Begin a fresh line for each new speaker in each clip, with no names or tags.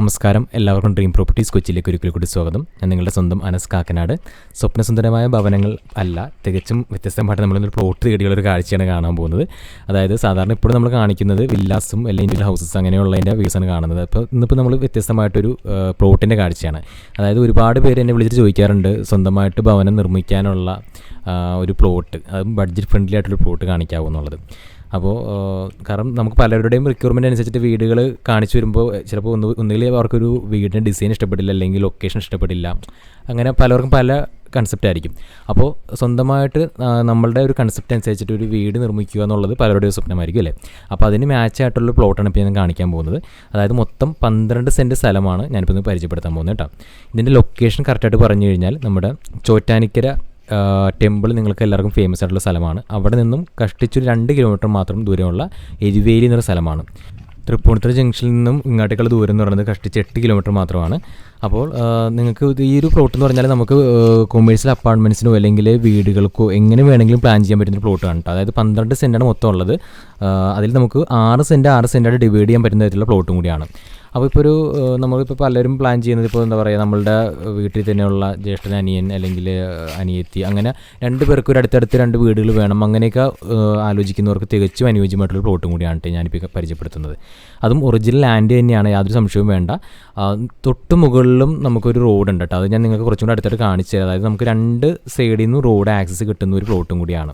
നമസ്കാരം. എല്ലാവർക്കും dream properties കൊച്ചിയിലേക്ക് ഒരിക്കൽ കൂടി സ്വാഗതം. ഞാൻ നിങ്ങളുടെ സ്വന്തം അനസ് കാക്കനാട്. സ്വപ്നസുന്ദരമായ ഭവനങ്ങൾ അല്ല തികച്ചും വ്യത്യസ്തമായിട്ട് നമ്മളൊരു പ്ലോട്ട് തേടിയുള്ള ഒരു കാഴ്ചയാണ് കാണാൻ പോകുന്നത്. അതായത് സാധാരണ ഇപ്പോഴും നമ്മൾ കാണിക്കുന്നത് വില്ലാസും അല്ലെങ്കിൽ ഹൗസസ് അങ്ങനെയുള്ളതിന്റെ വ്യൂസാണ് കാണുന്നത്. അപ്പോൾ ഇന്നിപ്പോൾ നമ്മൾ വ്യത്യസ്തമായിട്ടൊരു പ്ലോട്ടിന്റെ കാഴ്ചയാണ്. അതായത് ഒരുപാട് പേര് എന്നെ വിളിച്ചിട്ട് ചോദിക്കാറുണ്ട് സ്വന്തമായിട്ട് ഭവനം നിർമ്മിക്കാനുള്ള ഒരു പ്ലോട്ട് അതും ബഡ്ജറ്റ് ഫ്രണ്ട്ലി ആയിട്ടുള്ള പ്ലോട്ട് കാണിക്കാവൂ എന്നുള്ളത്. അപ്പോൾ കാരണം നമുക്ക് പലരുടെയും റിക്വയർമെന്റ് അനുസരിച്ചിട്ട് വീടുകൾ കാണിച്ചു വരുമ്പോൾ ചിലപ്പോൾ ഒന്ന് ഒന്നുകിൽ അവർക്കൊരു വീടിന്റെ ഡിസൈൻ ഇഷ്ടപ്പെടില്ല അല്ലെങ്കിൽ ലൊക്കേഷൻ ഇഷ്ടപ്പെടില്ല. അങ്ങനെ പലർക്കും പല കൺസെപ്റ്റ് ആയിരിക്കും. അപ്പോൾ സ്വന്തമായിട്ട് നമ്മളുടെ ഒരു കൺസെപ്റ്റ് അനുസരിച്ചിട്ട് ഒരു വീട് നിർമ്മിക്കുക എന്നുള്ളത് പലരുടെയും സ്വപ്നമായിരിക്കും അല്ലേ? അപ്പോൾ അതിന് മാച്ച് ആയിട്ടുള്ള പ്ലോട്ടാണ് ഇപ്പോൾ ഞാൻ കാണിക്കാൻ പോകുന്നത്. അതായത് മൊത്തം പന്ത്രണ്ട് സെന്റ് സ്ഥലമാണ് ഞാനിപ്പോൾ ഇന്ന് പരിചയപ്പെടുത്താൻ പോകുന്നത് കേട്ടോ. ഇതിന്റെ ലൊക്കേഷൻ കറക്റ്റായിട്ട് പറഞ്ഞു കഴിഞ്ഞാൽ നമ്മുടെ ചോറ്റാനിക്കര ടെമ്പിൾ നിങ്ങൾക്ക് എല്ലാവർക്കും ഫേമസ് ആയിട്ടുള്ള സ്ഥലമാണ്. അവിടെ നിന്നും കഷ്ടിച്ചൊരു രണ്ട് കിലോമീറ്റർ മാത്രം ദൂരമുള്ള എരിവേലി എന്നൊരു സ്ഥലമാണ്. തൃപ്പൂണിത്തുറ ജംഗ്ഷനിൽ നിന്നും ഇങ്ങോട്ടേക്കുള്ള ദൂരം എന്ന് പറയുന്നത് കഷ്ടിച്ച് എട്ട് കിലോമീറ്റർ മാത്രമാണ്. അപ്പോൾ നിങ്ങൾക്ക് ഈ ഒരു പ്ലോട്ട് എന്ന് പറഞ്ഞാൽ നമുക്ക് കൊമേഴ്സ്യൽ അപ്പാർട്ട്മെന്റ്സിനോ അല്ലെങ്കിൽ വീടുകൾക്കോ എങ്ങനെ വേണമെങ്കിലും പ്ലാൻ ചെയ്യാൻ പറ്റുന്ന ഒരു പ്ലോട്ടാണ് കേട്ടോ. അതായത് പന്ത്രണ്ട് സെന്റാണ് മൊത്തം ഉള്ളത്. അതിൽ നമുക്ക് ആറ് സെന്റ് ആറ് സെന്റായിട്ട് ഡിവൈഡ് ചെയ്യാൻ പറ്റുന്ന തരത്തിലുള്ള പ്ലോട്ടും കൂടിയാണ്. അപ്പോൾ ഇപ്പോൾ ഒരു നമ്മളിപ്പോൾ പലരും പ്ലാൻ ചെയ്യുന്നത് ഇപ്പോൾ എന്താ പറയുക നമ്മളുടെ വീട്ടിൽ തന്നെയുള്ള ജ്യേഷ്ഠൻ അനിയൻ അല്ലെങ്കിൽ അനിയത്തി അങ്ങനെ രണ്ട് പേർക്ക് ഒരു അടുത്തടുത്ത് രണ്ട് വീടുകൾ വേണം. അങ്ങനെയൊക്കെ ആലോചിക്കുന്നവർക്ക് തികച്ചും അനുയോജ്യമായിട്ടുള്ള പ്ലോട്ടും കൂടിയാണ് ഞാനിപ്പോൾ പരിചയപ്പെടുത്തുന്നത്. അതും ഒറിജിനൽ ലാൻഡ് തന്നെയാണ് യാതൊരു സംശയവും വേണ്ട. തൊട്ട് തൊട്ട് മുകളിലും നമുക്കൊരു റോഡ് ഉണ്ട് കേട്ടോ അത് ഞാൻ നിങ്ങൾക്ക് കുറച്ചും കൂടി അടുത്തായിട്ട് കാണിച്ചു തരാം. അതായത് നമുക്ക് രണ്ട് സൈഡിൽ നിന്ന് റോഡ് ആക്സസ് കിട്ടുന്ന ഒരു പ്ലോട്ടും കൂടിയാണ്.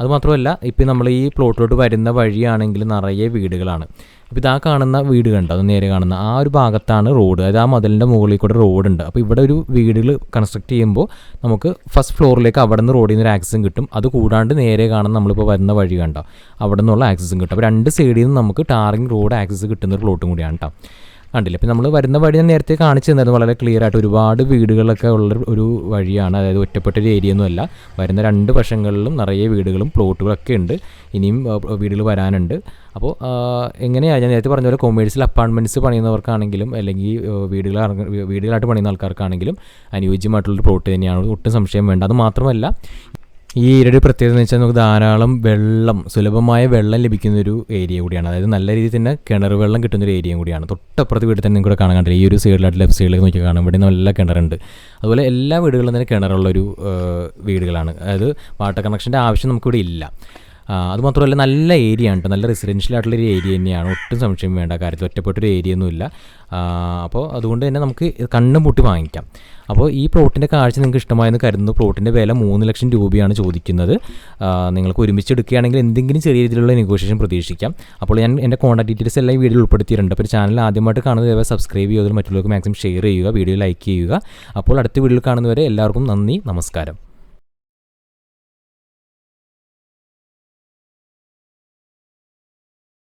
അതുമാത്രമല്ല ഇപ്പം നമ്മൾ ഈ പ്ലോട്ടിലോട്ട് വരുന്ന വഴിയാണെങ്കിൽ നിറയെ വീടുകളാണ്. അപ്പോൾ ഇതാ കാണുന്ന വീട് കണ്ടോ? അത് നേരെ കാണുന്ന ആ ഒരു ഭാഗത്താണ് റോഡ് അതായത് ആ മതിലിന്റെ മുകളിൽ കൂടെ റോഡുണ്ട് അപ്പോൾ ഇവിടെ ഒരു വീടുകൾ കൺസ്ട്രക്ട് ചെയ്യുമ്പോൾ നമുക്ക് ഫസ്റ്റ് ഫ്ലോറിലേക്ക് അവിടെ നിന്ന് റോഡിൽ നിന്ന് ഒരു ആക്സസും കിട്ടും. അത് കൂടാണ്ട് നേരെ കാണുന്ന നമ്മളിപ്പോൾ വരുന്ന വഴി കണ്ടോ? അവിടെ നിന്നുള്ള ആക്സസും കിട്ടും. അപ്പോൾ രണ്ട് സൈഡിൽ നിന്ന് നമുക്ക് ടാറിങ് റോഡ് ആക്സസ് കിട്ടുന്ന ഒരു പ്ലോട്ടും കൂടിയാണ് കേട്ടോ കണ്ടില്ല. അപ്പോൾ നമ്മൾ വരുന്ന വഴി ഞാൻ നേരത്തെ കാണിച്ചു തന്നായിരുന്നു വളരെ ക്ലിയർ ആയിട്ട് ഒരുപാട് വീടുകളൊക്കെ ഉള്ള ഒരു വഴിയാണ്. അതായത് ഒറ്റപ്പെട്ട ഒരു ഏരിയ ഒന്നുമല്ല വരുന്ന രണ്ട് വശങ്ങളിലും നിറയെ വീടുകളും പ്ലോട്ടുകളൊക്കെ ഉണ്ട്. ഇനിയും വീടുകൾ വരാനുണ്ട്. അപ്പോൾ എങ്ങനെയാണ് ഞാൻ നേരത്തെ പറഞ്ഞ പോലെ കൊമേഴ്സ്യൽ അപ്പാർട്ട്മെന്റ്സ് പണിയുന്നവർക്കാണെങ്കിലും അല്ലെങ്കിൽ വീടുകൾ വീടുകളായിട്ട് പണിയുന്ന ആൾക്കാർക്കാണെങ്കിലും അനുയോജ്യമായിട്ടുള്ളൊരു പ്ലോട്ട് തന്നെയാണ്. ഒട്ടും സംശയം വേണ്ട. അത് മാത്രമല്ല ഈ ഏരിയയുടെ പ്രത്യേകത എന്ന് വെച്ചാൽ നമുക്ക് ധാരാളം വെള്ളം സുലഭമായ വെള്ളം ലഭിക്കുന്ന ഒരു ഏരിയ കൂടിയാണ്. അതായത് നല്ല രീതിയിൽ തന്നെ കിണർ വെള്ളം കിട്ടുന്ന ഒരു ഏരിയ കൂടിയാണ്. തൊട്ടപ്പുറത്ത് വീട്ടിൽ തന്നെ നിങ്ങൾക്ക് കാണാൻ കണ്ടില്ല? ഈ ഒരു സൈഡിലായിട്ട് ലെഫ്റ്റ് സൈഡിലേക്ക് നോക്കി കാണാം. ഇവിടെ നല്ല കിണറുണ്ട്. അതുപോലെ എല്ലാ വീടുകളിലും തന്നെ കിണറുള്ളൊരു വീടുകളാണ്. അതായത് വാട്ടർ കണക്ഷന്റെ ആവശ്യം നമുക്കിവിടെ ഇല്ല. അതുമാത്രമല്ല നല്ല ഏരിയ ആണ് നല്ല റെസിഡൻഷ്യൽ ആയിട്ടുള്ള ഒരു ഏരിയ തന്നെയാണ്. ഒട്ടും സംശയം വേണ്ട. കാര്യത്തിൽ ഒറ്റപ്പെട്ടൊരു ഏരിയ ഒന്നുമില്ല. അപ്പോൾ അതുകൊണ്ട് തന്നെ നമുക്ക് കണ്ണും പൂട്ടി വാങ്ങിക്കാം. അപ്പോൾ ഈ പ്ലോട്ടിന്റെ കാഴ്ച നിങ്ങൾക്ക് ഇഷ്ടമായെന്ന് കരുതുന്നു. പ്ലോട്ടിന്റെ വില മൂന്ന് ലക്ഷം രൂപയാണ് ചോദിക്കുന്നത്. നിങ്ങൾക്ക് ഒരുമിച്ച് എടുക്കുകയാണെങ്കിൽ എന്തെങ്കിലും ചെറിയ രീതിയിലുള്ള നെഗോഷിയേഷൻ പ്രതീക്ഷിക്കാം. അപ്പോൾ ഞാൻ എന്റെ കോൺടാക്ട് ഡീറ്റെയിൽസ് എല്ലാം ഈ വീഡിയോയിൽ ഉൾപ്പെടുത്തിയിട്ടുണ്ട്. അപ്പോൾ ചാനൽ ആദ്യമായിട്ട് കാണുന്നത് ദയവായി സബ്സ്ക്രൈബ് ചെയ്യുക. മറ്റുള്ളവർക്ക് മാക്സിമം ഷെയർ ചെയ്യുക. വീഡിയോ ലൈക്ക് ചെയ്യുക. അപ്പോൾ അടുത്ത വീഡിയോയിൽ കാണുന്നവരെ എല്ലാവർക്കും നന്ദി. നമസ്കാരം.